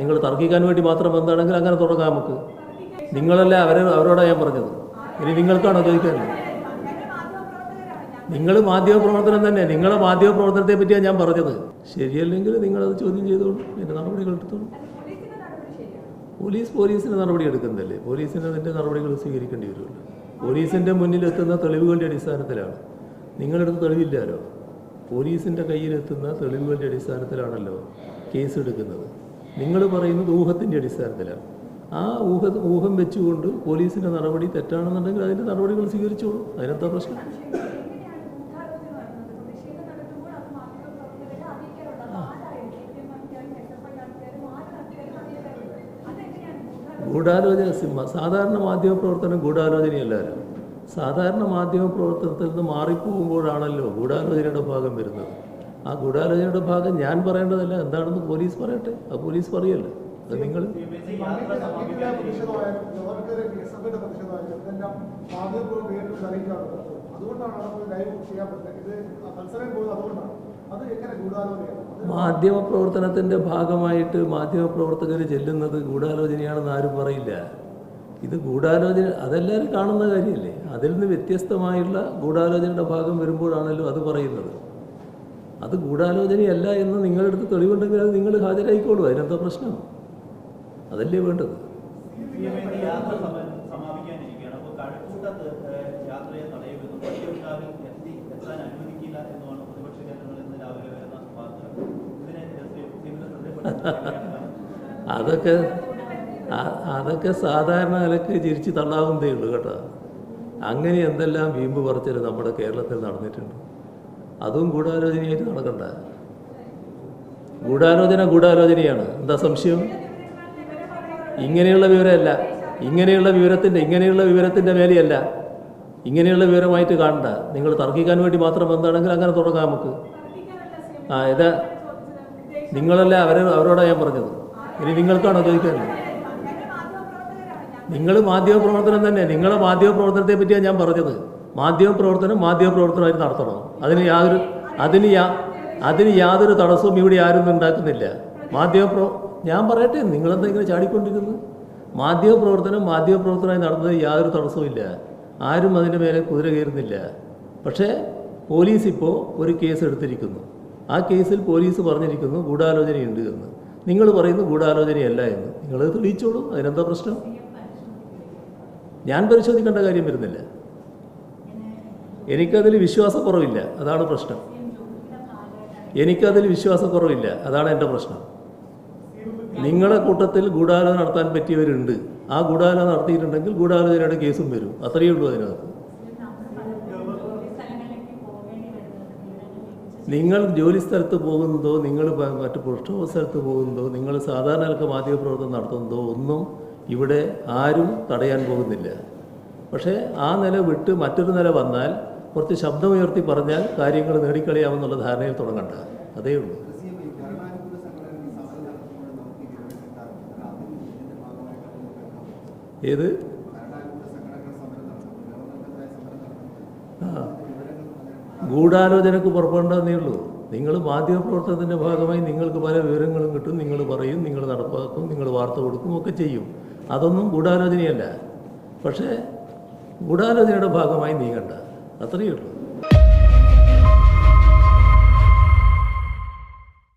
നിങ്ങൾ തർക്കിക്കാൻ വേണ്ടി മാത്രം വന്നതാണെങ്കിൽ അങ്ങനെ തുടങ്ങാം നമുക്ക്. നിങ്ങളല്ല അവരെ അവരോടാണ് ഞാൻ പറഞ്ഞത്. ഇനി നിങ്ങൾക്കാണോ ചോദിക്കാനുള്ളത് നിങ്ങൾ മാധ്യമപ്രവർത്തനം തന്നെ നിങ്ങളെ മാധ്യമപ്രവർത്തനത്തെ പറ്റിയാണ് ഞാൻ പറഞ്ഞത്. ശരിയല്ലെങ്കിൽ നിങ്ങളത് ചോദ്യം ചെയ്തോളൂ. എന്റെ നടപടികൾ എടുത്തോളൂ. പോലീസ് പോലീസിന് നടപടി എടുക്കുന്നതല്ലേ? പോലീസിന് അതിന്റെ നടപടികൾ സ്വീകരിക്കേണ്ടി വരുമല്ലോ. പോലീസിന്റെ മുന്നിലെത്തുന്ന തെളിവുകളുടെ അടിസ്ഥാനത്തിലാണ്. നിങ്ങളെടുത്ത് തെളിവില്ലാലോ? പോലീസിന്റെ കയ്യിലെത്തുന്ന തെളിവുകളുടെ അടിസ്ഥാനത്തിലാണല്ലോ കേസ് എടുക്കുന്നത്. നിങ്ങൾ പറയുന്നത് ഊഹത്തിന്റെ അടിസ്ഥാനത്തിലാണ്. ആ ഊഹ ഊഹം വെച്ചുകൊണ്ട് പോലീസിന്റെ നടപടി തെറ്റാണെന്നുണ്ടെങ്കിൽ അതിന്റെ നടപടികൾ സ്വീകരിച്ചോളൂ. അതിനെന്താ പ്രശ്നം? ഗൂഢാലോചന സിംഹ സാധാരണ മാധ്യമപ്രവർത്തനം ഗൂഢാലോചനയല്ലായിരുന്നു. സാധാരണ മാധ്യമപ്രവർത്തനത്തിൽ നിന്ന് മാറിപ്പോകുമ്പോഴാണല്ലോ ഗൂഢാലോചനയുടെ ഭാഗം വരുന്നത്. ആ ഗൂഢാലോചനയുടെ ഭാഗം ഞാൻ പറയേണ്ടതല്ല എന്താണെന്ന് പോലീസ് പറയട്ടെ. ആ പോലീസ് പറയല്ലേ. അത് നിങ്ങൾ മാധ്യമപ്രവർത്തനത്തിന്റെ ഭാഗമായിട്ട് മാധ്യമപ്രവർത്തകർ ചെല്ലുന്നത് ഗൂഢാലോചനയാണെന്ന് ആരും പറയില്ല. ഇത് ഗൂഢാലോചന അതെല്ലാവരും കാണുന്ന കാര്യമല്ലേ? അതിൽ നിന്ന് വ്യത്യസ്തമായുള്ള ഗൂഢാലോചനയുടെ ഭാഗം വരുമ്പോഴാണല്ലോ അത് പറയുന്നത്. അത് ഗൂഢാലോചനയല്ല എന്ന് നിങ്ങളുടെ അടുത്ത് തെളിവുണ്ടെങ്കിൽ അത് നിങ്ങൾ ഹാജരായിക്കോളൂ. അതിനെന്താ പ്രശ്നം? അതല്ലേ വേണ്ടത്? അതൊക്കെ അതൊക്കെ സാധാരണ നിലയ്ക്ക് ചിരിച്ച് തള്ളാവുന്നതേ ഉള്ളൂ കേട്ടോ. അങ്ങനെ എന്തെല്ലാം വീമ്പ് പറച്ചിൽ നമ്മുടെ കേരളത്തിൽ നടന്നിട്ടുണ്ട്. അതും ഗൂഢാലോചനയായിട്ട് നടക്കണ്ട. ഗൂഢാലോചന ഗൂഢാലോചനയാണ്. എന്താ സംശയം? ഇങ്ങനെയുള്ള വിവരമല്ല. ഇങ്ങനെയുള്ള വിവരത്തിന്റെ ഇങ്ങനെയുള്ള വിവരത്തിന്റെ മേലെയല്ല. ഇങ്ങനെയുള്ള വിവരമായിട്ട് കാണണ്ട. നിങ്ങൾ തർക്കിക്കാൻ വേണ്ടി മാത്രം എന്താണെങ്കിൽ അങ്ങനെ തുടങ്ങാം നമുക്ക്. ആ ഇത് നിങ്ങളല്ല അവരെ അവരോടാണ് ഞാൻ പറഞ്ഞത്. ഇനി നിങ്ങൾക്കാണോ ചോദിക്കാനുള്ളത് നിങ്ങൾ മാധ്യമപ്രവർത്തനം തന്നെ നിങ്ങളെ മാധ്യമപ്രവർത്തനത്തെ പറ്റിയാണ് ഞാൻ പറഞ്ഞത്. മാധ്യമപ്രവർത്തനം മാധ്യമപ്രവർത്തനമായിട്ട് നടത്തണം. അതിന് യാതൊരു അതിന് യാ അതിന് യാതൊരു തടസ്സവും ഇവിടെ ആരും ഉണ്ടാക്കുന്നില്ല. മാധ്യമ മാധ്യമപ്രവ ഞാൻ പറയട്ടെ നിങ്ങളെന്താ ഇങ്ങനെ ചാടിക്കൊണ്ടിരിക്കുന്നത്? മാധ്യമപ്രവർത്തനം മാധ്യമപ്രവർത്തനമായി നടന്നത് യാതൊരു തടസ്സവും ഇല്ല. ആരും അതിന്റെ മേലെ കുതിര കയറുന്നില്ല. പക്ഷേ പോലീസ് ഇപ്പോൾ ഒരു കേസ് എടുത്തിരിക്കുന്നു. ആ കേസിൽ പോലീസ് പറഞ്ഞിരിക്കുന്നു ഗൂഢാലോചനയുണ്ട് എന്ന്. നിങ്ങൾ പറയുന്നു ഗൂഢാലോചനയല്ല എന്ന്. നിങ്ങൾ തെളിയിച്ചോളൂ അതിനെന്താ പ്രശ്നം? ഞാൻ പരിശോധിക്കേണ്ട കാര്യം വരുന്നില്ല. എനിക്കതിൽ വിശ്വാസക്കുറവില്ല. അതാണ് പ്രശ്നം. എനിക്കതിൽ വിശ്വാസക്കുറവില്ല. അതാണ് എന്റെ പ്രശ്നം. നിങ്ങളെ കൂട്ടത്തിൽ ഗൂഢാലോചന നടത്താൻ പറ്റിയവരുണ്ട്. ആ ഗൂഢാലോചന നടത്തിയിട്ടുണ്ടെങ്കിൽ ഗൂഢാലോചനയുടെ കേസും വരും. അത്രയേ ഉള്ളൂ അതിനകത്ത്. നിങ്ങൾ ജോലി സ്ഥലത്ത് പോകുന്നതോ നിങ്ങൾ മറ്റു പുരുഷ സ്ഥലത്ത് പോകുന്നതോ നിങ്ങൾ സാധാരണ നിലയ്ക്ക് മാധ്യമപ്രവർത്തനം നടത്തുന്നതോ ഒന്നും ഇവിടെ ആരും തടയാൻ പോകുന്നില്ല. പക്ഷേ ആ നില വിട്ട് മറ്റൊരു നില വന്നാൽ കുറച്ച് ശബ്ദമുയർത്തി പറഞ്ഞാൽ കാര്യങ്ങൾ നേടിക്കളയാമെന്നുള്ള ധാരണയിൽ തുടങ്ങണ്ട. അതേ ഉള്ളൂ. ഏത്? ആ. ഗൂഢാലോചനക്ക് പുറപ്പെടേണ്ടതേ ഉള്ളൂ. നിങ്ങൾ മാധ്യമപ്രവർത്തനത്തിന്റെ ഭാഗമായി നിങ്ങൾക്ക് പല വിവരങ്ങളും കിട്ടും. നിങ്ങൾ പറയും നിങ്ങൾ നടപ്പാക്കും നിങ്ങൾ വാർത്ത കൊടുക്കും ഒക്കെ ചെയ്യും. അതൊന്നും ഗൂഢാലോചനയല്ല. പക്ഷേ ഗൂഢാലോചനയുടെ ഭാഗമായി നീങ്ങണ്ട. أطرير.